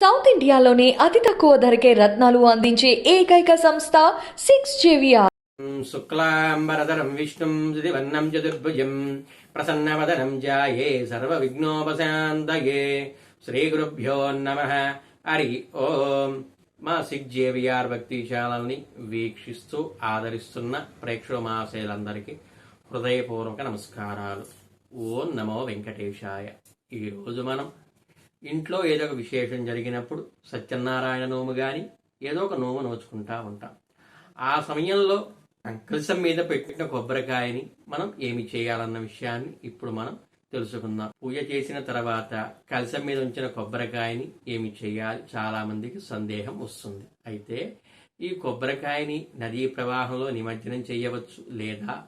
South ఇండియాలోనే అతి తక్కువ ధరకే రత్నాలు అందించే ఏకైక సంస్థ సిక్స్ జేవిఆర్. శుక్లాంబరధరం విష్ణుం వర్ణం చతుర్భుజం ప్రసన్నవదనం జాయే సర్వవిఘ్నోపశాంతయే. శ్రీగురుభ్యో నమ. హరి ఓం. మా సిక్ జేవిఆర్ భక్తిశాలని వీక్షిస్తూ ఆదరిస్తున్న ప్రేక్షమాశయులందరికీ హృదయపూర్వక నమస్కారాలు. ఓం నమో వెంకటేశాయ. ఈరోజు మనం ఇంట్లో ఏదో ఒక విశేషం జరిగినప్పుడు సత్యనారాయణ నోము కానీ ఏదో ఒక నోము నోచుకుంటా ఉంటాం. ఆ సమయంలో కలసం మీద పెట్టిన కొబ్బరికాయని మనం ఏమి చేయాలన్న విషయాన్ని ఇప్పుడు మనం తెలుసుకుందాం. పూజ చేసిన తర్వాత కలసం మీద ఉంచిన కొబ్బరికాయని ఏమి చేయాలి? చాలా మందికి సందేహం వస్తుంది. అయితే ఈ కొబ్బరికాయని నదీ ప్రవాహంలో నిమజ్జనం చేయవచ్చు లేదా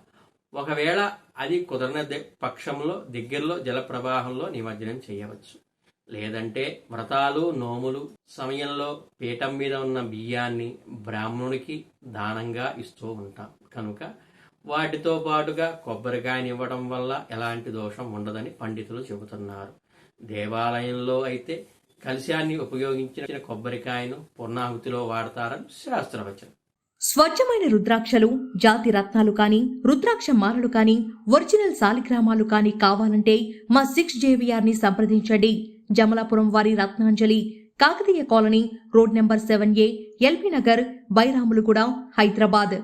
ఒకవేళ అది కుదరని ద- పక్షంలో దగ్గరలో జల ప్రవాహంలో నిమజ్జనం చేయవచ్చు. లేదంటే వ్రతాలు నోములు సమయంలో పీఠం మీద ఉన్న బియ్యాన్ని బ్రాహ్మణుడికి దానంగా ఇస్తూ ఉంటాం. కనుక వాటితో పాటుగా కొబ్బరికాయని ఇవ్వడం వల్ల ఎలాంటి దోషం ఉండదని పండితులు చెబుతున్నారు. దేవాలయంలో అయితే కలశాన్ని ఉపయోగించిన కొబ్బరికాయను పూర్ణాహుతిలో వాడతారని శాస్త్రవచనం. స్వచ్ఛమైన రుద్రాక్షలు జాతి రత్నాలు కాని రుద్రాక్ష మాలలు కాని ఒరిజినల్ సాలిగ్రామాలు కాని కావాలంటే మా సిక్స్ జేవిఆర్ని సంప్రదించండి. జమలాపురం వారి Ratnanjali Kakatiya colony road number seven A LB Nagar Bairamalguda Hyderabad